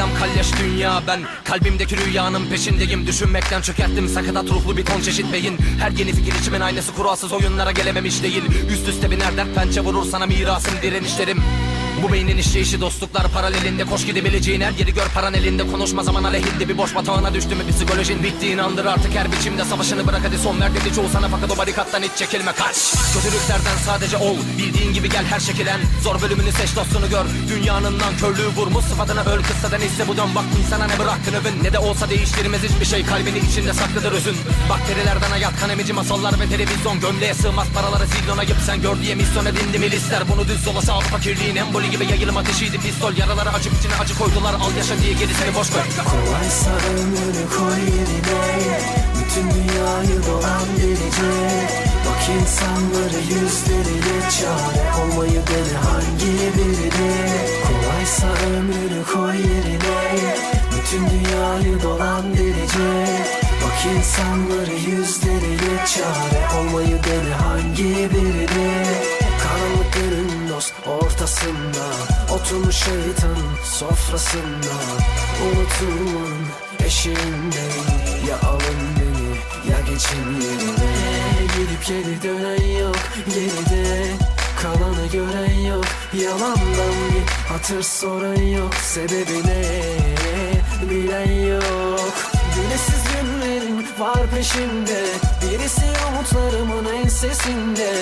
selam kalleş dünya ben Kalbimdeki rüyanın peşindeyim. Düşünmekten çökerttim sakatat ruhlu bir ton çeşit beyin. Her yeni fikir içimin aynısı kuralsız oyunlara gelememiş değil. Üst üste biner dert pençe vurur sana mirasım direnişlerim bu beynin işleyişi dostluklar paralelinde. Koş gidebileceğin her yeri gör paran elinde. Konuşma zaman aleyhinde bir boş batağına düştü mü? Psikolojin bittiğini andır artık her biçimde. Savaşını bırak hadi son ver dedi. Çoğu sana Fakat o barikattan hiç çekilme. Kaç! Kötülüklerden sadece ol. Bildiğin gibi gel her şekilen Zor bölümünü seç dostunu gör. Dünyanın nankörlüğü vurmuş sıfatına öl Kıssadan ise bu dön. Bak insana ne bıraktın övün. Ne de olsa değiştirmez hiçbir şey. Kalbini içinde saklıdır özün Bakterilerden hayat kan emici masallar ve televizyon. Gömleğe sığmaz paraları zillona yıp sen gör diye misyon edindi milisler. Bunu düz yola sağ fakirliğin emboli gibi yayılım ateşiydi pistol. Yaraları açıp içine acı koydular. Al yaşa diye gerisini boş ver. Kolaysa ömrünü koy yerine. Bütün dünyayı dolan gelecek. Bak insanları yüzleriyle çare Olmayı dene hangi birine. Kolaysa ömrünü koy yerine. Bütün dünyayı dolan gelecek. Bak insanları yüzleriyle çare Olmayı dene hangi birine ortasında Oturmuş şeytanın sofrasında. Unutulmanın eşiğindeyim Ya alın beni ya geçin yerine. Gidip geri dönen yok geride Kalanı gören yok. Yalandan bir hatır soran yok Sebebi ne? Bilen yok. Güneşsiz günlerin var peşimde Birisi umutlarımın ensesinde